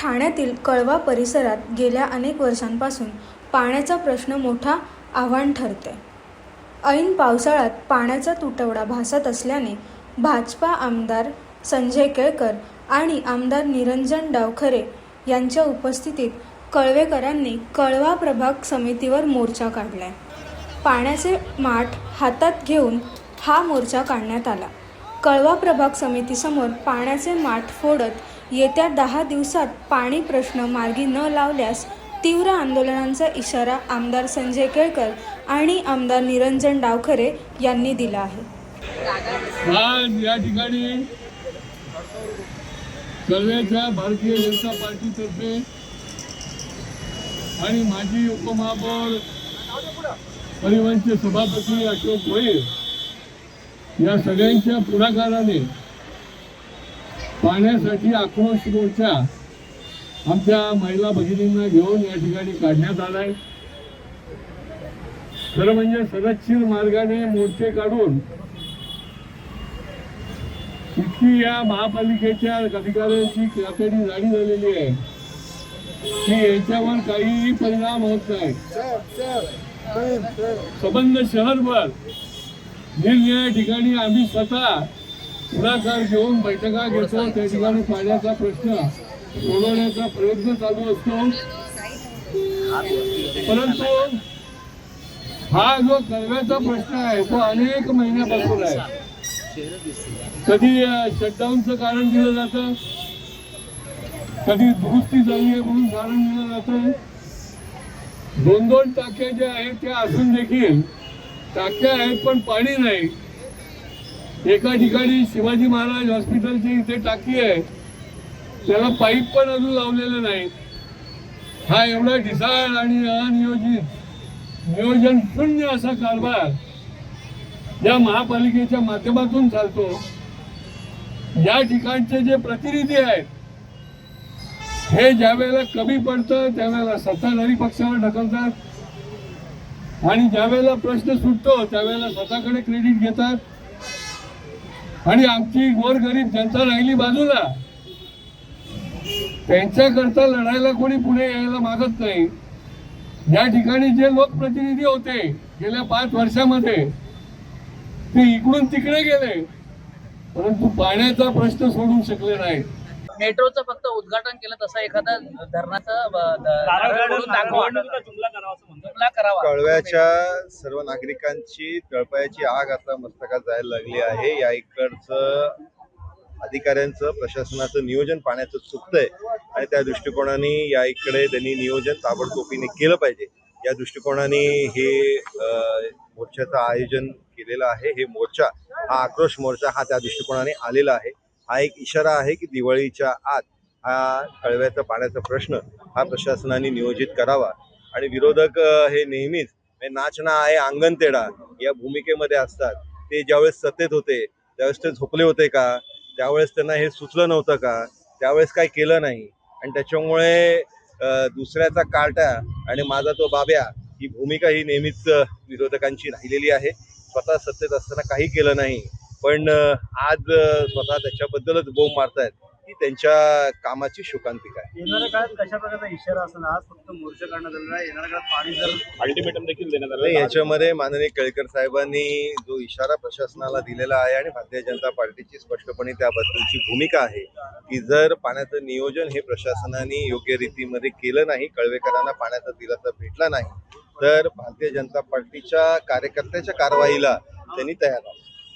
ठाण्यातील कळवा परिसरात गेल्या अनेक वर्षांपासून पाण्याचा प्रश्न मोठा आव्हान ठरते ऐन पावसाळ्यात पाण्याचा तुटवडा भासत असल्याने भाजपा आमदार संजय केळकर आणि आमदार निरंजन डावखरे यांच्या उपस्थितीत कळवेकरांनी कळवा प्रभाग समितीवर मोर्चा काढलाय. पाण्याचे माठ हातात घेऊन हा मोर्चा काढण्यात आला. कळवा प्रभाग समितीसमोर पाण्याचे माठ फोडत येत्या दहा दिवसात पाणी प्रश्न मार्गी न लावल्यास तीव्र आंदोलनांचा इशारा आमदार संजय केळकर आणि आमदार निरंजन डावखरे यांनी दिला आहे. आज या ठिकाणी भारतीय जनता पार्टीतर्फे आणि माजी उपमहापौर परिवहनचे सभापती अशोक भोईर या सगळ्यांच्या पुढाकाराने पाण्यासाठी आक्रोश मोर्चा आमच्या महिला भगिनींना घेऊन या ठिकाणी काढण्यात आलाय. खरं म्हणजे सदच्छीर मार्गाने मोर्चे काढून इतकी या महापालिकेच्या अधिकाऱ्यांची कातडी जाडी झालेली आहे. की याच्यावर काहीही परिणाम होत नाही. संबंध शहरभर निरनिराळ्या ठिकाणी आम्ही स्वतः पुढाकार घेऊन बैठका घेतो. त्या ठिकाणी पाण्याचा प्रश्न सोडवण्याचा प्रयत्न चालू असतो. परंतु हा जो कळव्याचा प्रश्न आहे तो अनेक महिन्यापासून आहे. कधी शटडाऊनचं कारण दिलं जातं? कधी दुरुस्ती झाली आहे म्हणून कारण दिलं जातं? दोन दोन टाक्या ज्या आहेत त्या असून देखील टाक्या आहेत पण पाणी नाही. एका ठिकाणी शिवाजी महाराज हॉस्पिटलची इथे टाकी आहे. त्याला पाईप पण अजून लावलेलं नाही. हा एवढा ढिसाळ आणि अनियोजित नियोजन शून्य असा कारभार या महापालिकेच्या माध्यमातून चालतो. या ठिकाणचे जे प्रतिनिधी आहेत हे ज्या वेळेला कमी पडतं त्यावेळेला सत्ताधारी पक्षावर ढकलतात. आणि ज्या वेळेला प्रश्न सुटतो त्यावेळेला स्वतःकडे क्रेडिट घेतात. आणि आमची गोरगरीब जनता राहिली बाजूला. त्यांच्याकरता लढायला कोणी पुढे यायला मागत नाही. या ठिकाणी जे लोकप्रतिनिधी होते गेल्या पाच वर्षामध्ये ते इकडून तिकडे गेले. परंतु पाण्याचा प्रश्न सोडू शकले नाही मेट्रोचं फक्त उद्घाटन केलं तसं एखादा धरणाचं करावा कळव्याच्या सर्व नागरिकांची तळपायाची आग आता मस्तकात जायला लागली आहे. या इकडचं अधिकाऱ्यांचं प्रशासनाचं नियोजन पाण्याचं चुकतंय आणि त्या दृष्टिकोनाने या इकडे त्यांनी नियोजन ताबडतोबीने केलं पाहिजे. या दृष्टिकोनाने हे मोर्चाचं आयोजन केलेलं आहे. हे मोर्चा हा आक्रोश मोर्चा हा त्या दृष्टिकोनाने आलेला आहे. हा एक इशारा आहे की दिवाळीच्या आत हा कळव्याचा पाण्याचा प्रश्न हा प्रशासनाने नियोजित करावा. आणि विरोधक हे नेहमीच म्हणजे नाचना आहे अंगणतेडा या भूमिकेमध्ये असतात. ते ज्यावेळेस सत्तेत होते त्यावेळेस ते झोपले होते का? त्यावेळेस त्यांना हे सुचलं नव्हतं का? त्यावेळेस काय केलं नाही? आणि त्याच्यामुळे दुसऱ्याचा कार्टा आणि माझा तो बाब्या ही भूमिका ही नेहमीच विरोधकांची राहिलेली आहे. स्वतः सत्तेत असताना काही केलं नाही. पण आज स्वतः त्याच्याबद्दलच बोंब मारतायत ही त्यांच्या कामाची शोकांतिका आहे येणाऱ्या काळात कशा प्रकारचा इशारा असणार आज फक्त मोर्चा काढण्यात आलेला आहे. येणाऱ्या काळात पाणी जर अल्टिमेटम देखील देण्यात नाही आलं याच्यामध्ये माननीय केळकर साहेबांनी जो इशारा प्रशासनाला दिलेला आहे आणि भारतीय जनता पार्टीची स्पष्टपणे त्याबद्दलची भूमिका आहे की जर पाण्याचं नियोजन हे प्रशासनाने योग्य रीतीमध्ये केलं नाही कळवेकरांना पाण्याचा दिलासा भेटला नाही तर भारतीय जनता पार्टीच्या कार्यकर्त्याच्या कारवाईला त्यांनी तयार